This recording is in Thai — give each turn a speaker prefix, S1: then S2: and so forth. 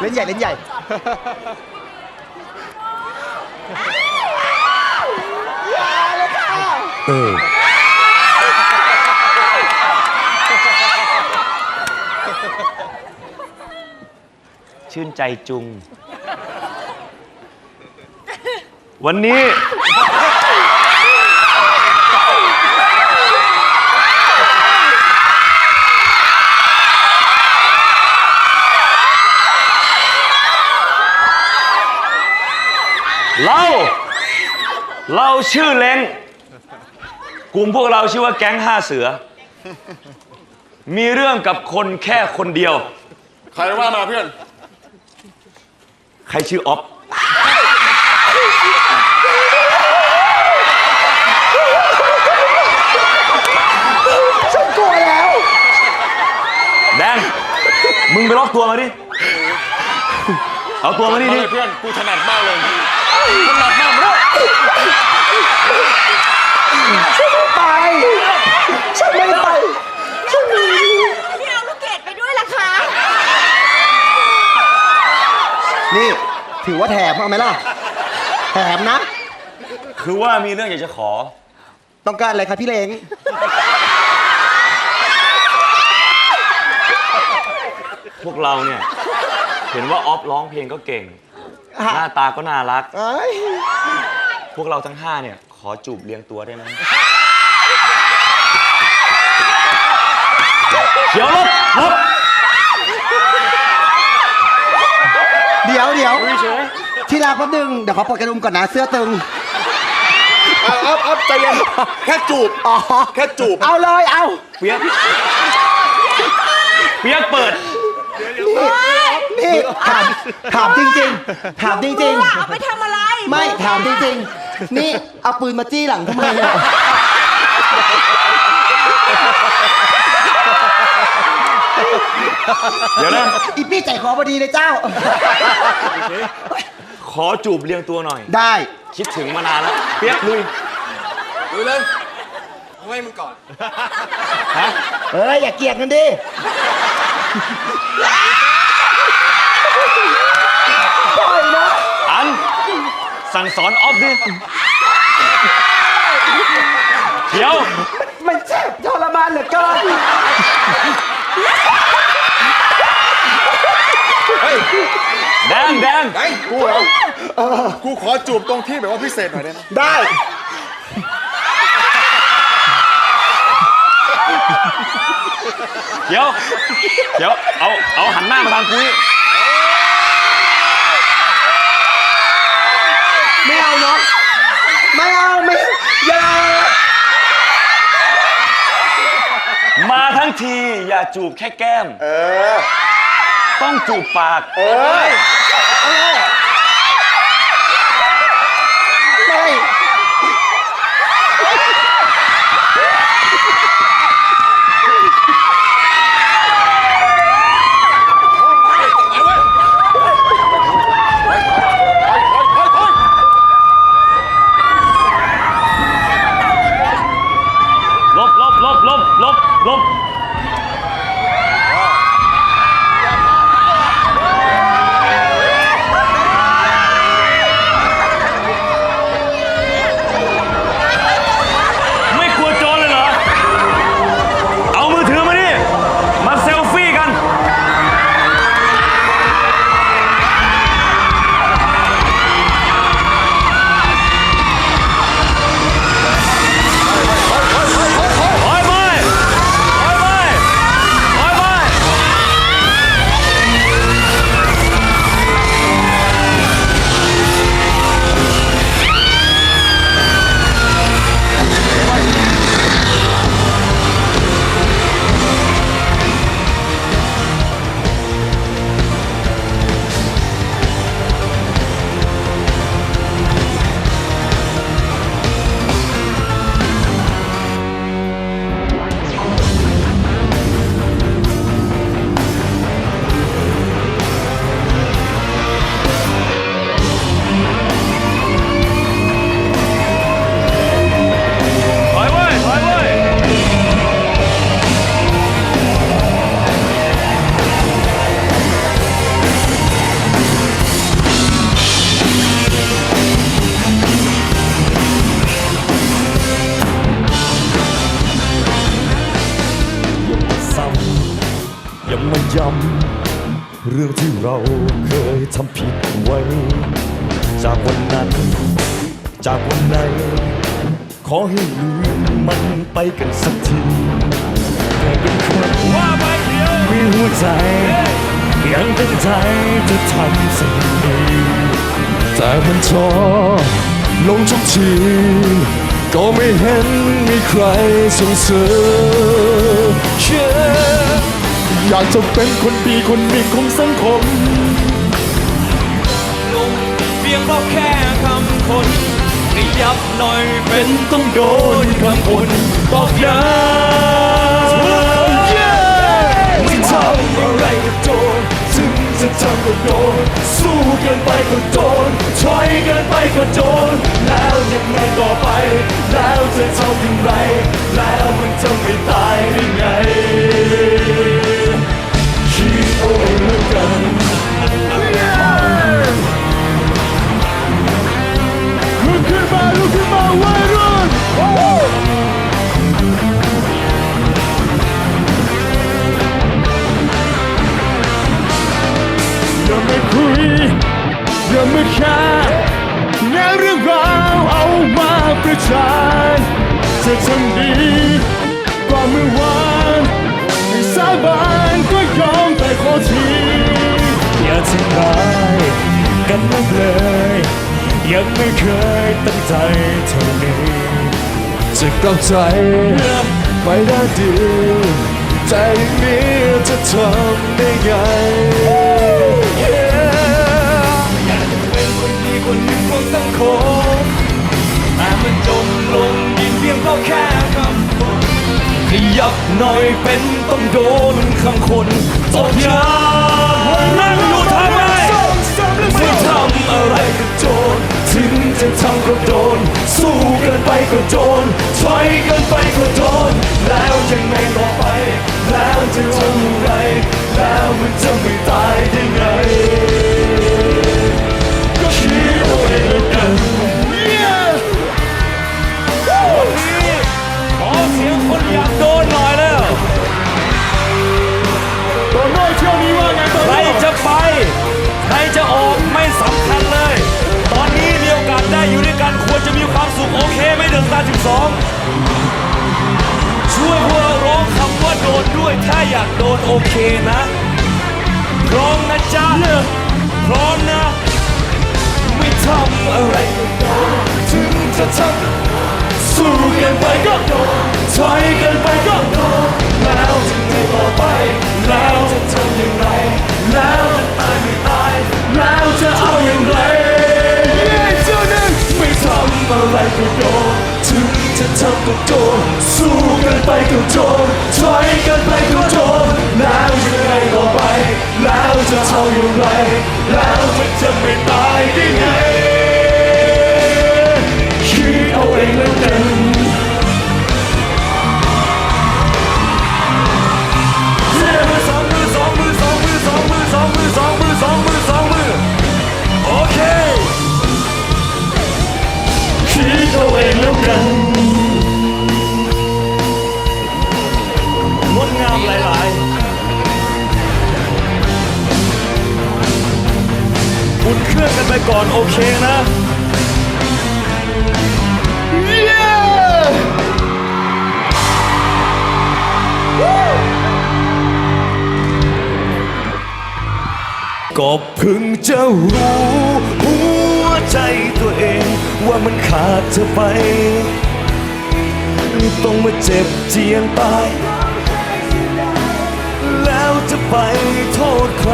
S1: เล่นใหญ่เล่นใหญ่
S2: เออ
S3: ชื่นใจจุง วันนี้ เรา เราชื่อเล้งกลุ่มพวกเราชื่อว่าแก๊งห้าเสือ มีเรื่องกับคนแค่คนเดียว
S4: ใครว่ามาเพื่อน
S3: ใครชื่อออฟ
S1: ฉันกลัวแล้ว
S3: แดง มึงไปล็อกตัวมาดิ เอาตัวมานี่
S4: มา
S3: ดิ
S4: เลยเพื่อน กูถนัดมากเลย ถนัดมากเลย
S1: ไปฉันไม่ไปฉันไม่
S5: ที่เอาลูกเกดไปด้วยล่ะคะ
S1: นี่ถือว่าแถมเอาไหมล่ะ แถมนะ
S3: คือว่ามีเรื่องอยากจะขอ
S1: ต้องการอะไรครับพี่เล้ง
S3: พวกเราเนี่ย เห็นว่าออฟร้องเพลงก็เก่ง หน้าตาก็น่ารัก
S1: เอ้ย
S3: พวกเราทั้งห้าเนี่ย ขอจูบเลี้ยงตัวได้ไหมเดี๋ยวลบลบ
S1: เดี๋ยวเดี๋ยวที่รักแป๊บนึง เดี๋ยวขอปลดกระดุมก่อนนะ เสื้อตึง
S4: เอาเอาเอาใจเย็นแค่จูบ
S1: อ๋อ
S4: แค่จูบ
S1: เอาเลยเอา
S3: เปียกเปียกเปิด
S1: นี่ ถามถามจริง ๆ ถามจริง
S5: ว่าเอาไปทำอะไร
S1: ๆไม่ถามจริงๆ นี่เอาปืนมาจี้หลังทำไมเนี่ย
S3: เดี๋ยวนะ
S1: อีปี้ใจคอพอดีเลยเจ้า
S3: ขอจูบเลี้ยงตัวหน่อย
S1: ได้
S3: คิดถึงมานานแล้วเปียกลุย
S4: ดูเลยเอาให้มึงก่อน
S3: ฮะ
S1: เอ้ยอย่าเกลียดกันดิ ปล่อยนะ
S3: อัน สั่งสอนออฟดิเดี๋ยว
S1: มันเจ็บทรมานเหลือเกิน
S3: แดงแดง
S4: ไอ้กูเหรอกูขอจูบตรงที่แบบว่าพิเศษหน่อยได้ไหม
S1: ได้
S3: เดี๋ยว เดี๋ยว เอา เอาหันหน้ามาทางกูนี่
S1: เอาเนาะไม่เอาไม่อย่า
S3: มาทั้งทีอย่าจูบแค่แก้ม
S4: เออ
S3: ต้องจูบปาก
S4: เออ
S1: ไม่
S3: ล ลบลบลบ ลบลบลบรื่องที่เราเคยทำผิดไว้ จากวันนั้น จากวันไหน ขอให้ลืมมันไปกันสักทีเกิดเป็นคน
S6: ว่าไปเดียว
S3: มีหัวใจ ยังตั้งใจจะทำสิ่งดีแต่มันท้อลงทุกทีก็ไม่เห็นมีใครส่งเสริม Yeah อยากจะเป็นคนดีคนหนึ่งของสังคม
S6: ลงเพียงเพราะแค่คำคนขยับหน่อยเป็น
S3: ต้องโดนคำคนตอกย้ำไม่ทำอะไรก็โดนถึงจะทำก็โดนสู้เกินไปก็โดนถอยเกินไปก็โดนแล้วยังไงต่ อย่ามาแค่แง่เรื่องราวเอามาประจานจะทำดีกว่าเมื่อวานไม่สาบานก็ยอมแต่ขอที อย่าทำร้ายกันนักเลย ยังไม่เคยตั้งใจเท่านี้ จะกลับใจไปได้ดีแต่อย่างนี้จะทำได้ไง ยเป็นต้องโดนคำคนตกยานั่งอยู่ทำไมไม่ทำอะไรก็โดนถึงจะทำก็โดน สู้กันไปก็โดนถอยกันไปก็โดน แล้วยังไงต่อไป แล้วจะทำอะไร แล้วมันจะไม่ตายได้ไงา
S6: สิบสองช่วยพวกเราร้องคำว่าโดนด้วย ถ้าอยากโดนโอเคนะพร้อมนะจ๊ะพร้อมนะ
S3: ไม่ทำอะไรก็โดนถึงจะทำสู้เกินไปก็โดนถอยเกินไปก็โดนแล้วจะไงต่อไป แล้วจะทำอย่างไร แล้วจะตายไม่ตาย แล้วจะเอาอย่างไรเย้เจ้าหนึ่งไม่ทำอะไรก็โดน ถึงจะทำก็โดนสู้กันไปก็โจมถอยกันไปก็โดนแล้วยังไงต่อไป แล้วจะเอาอย่างไร แล้วมันจะไม่ตายได้ไง
S6: ก่อนโอเคนะ
S3: ก็เพิ่งจะรู้หัวใจตัวเองว่ามันขาดเธอไป ต้องมาเจ็บเจียนตาย แล้วจะไปโทษใคร